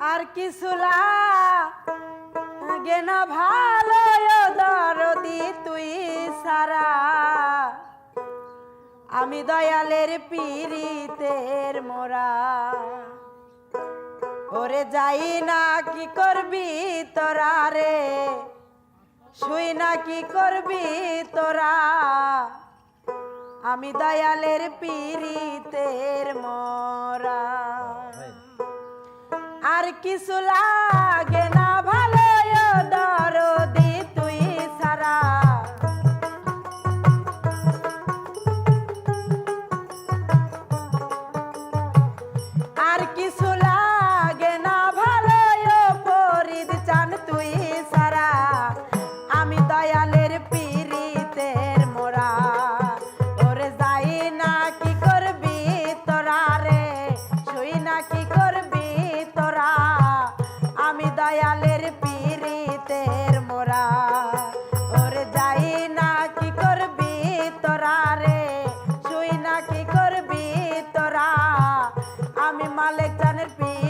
আর কিছু লাগে না ভালো দরদি তুই সারা। আমি দয়ালের পিরিতের মোরা। ওরে যাই না কি করবি তোরা রে? শুই না কি করবি তোরা? আমি দয়ালের পিরিতের মোরা। আর কিছু লাগে না पे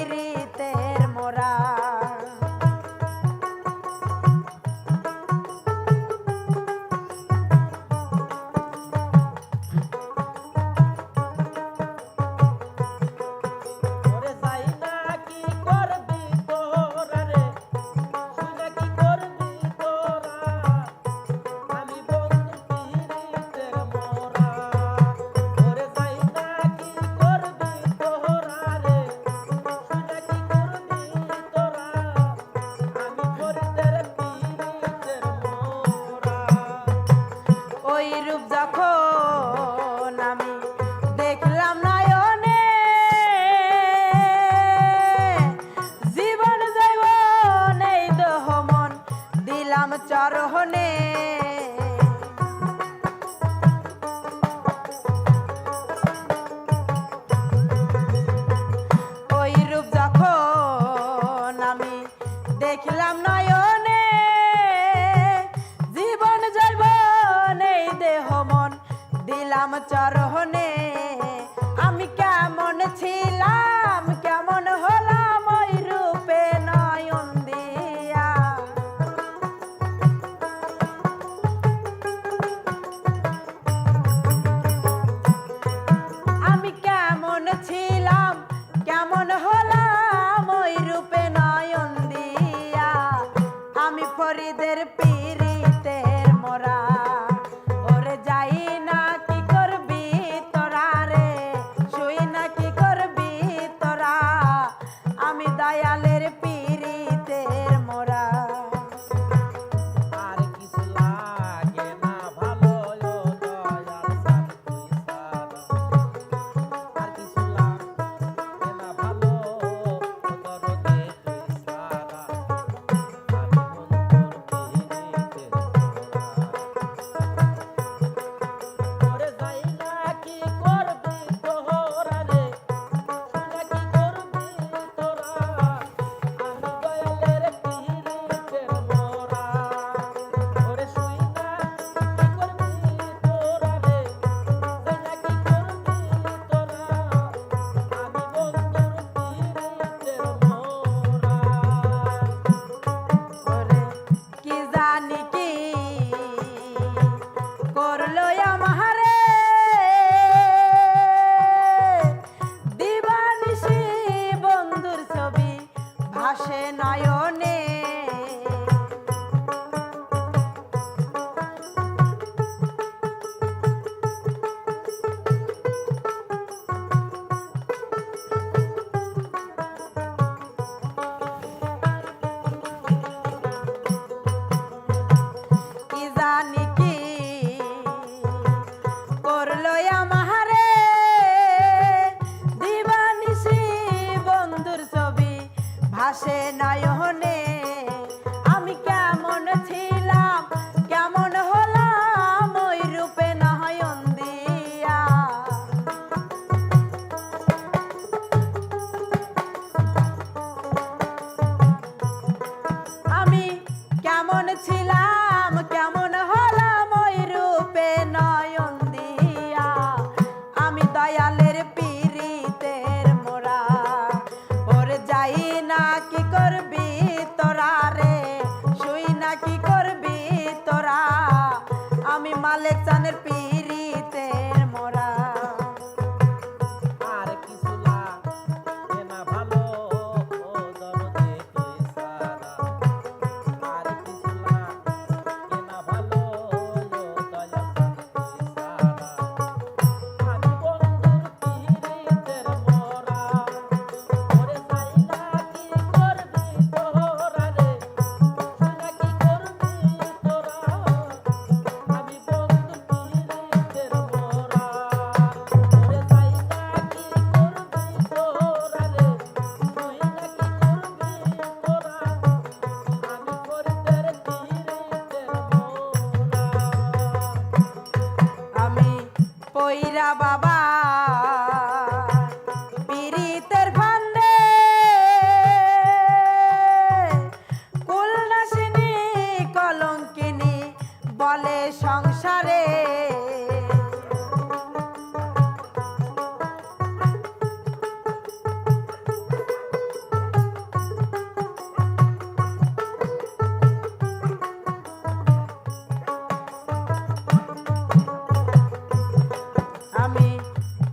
I don't know. আসে নয়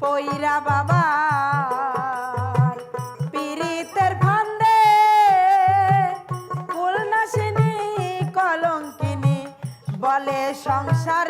পইরা বাবা পীড়িতের ফান্দে নাসিনী কলঙ্কিনী বলে সংসারে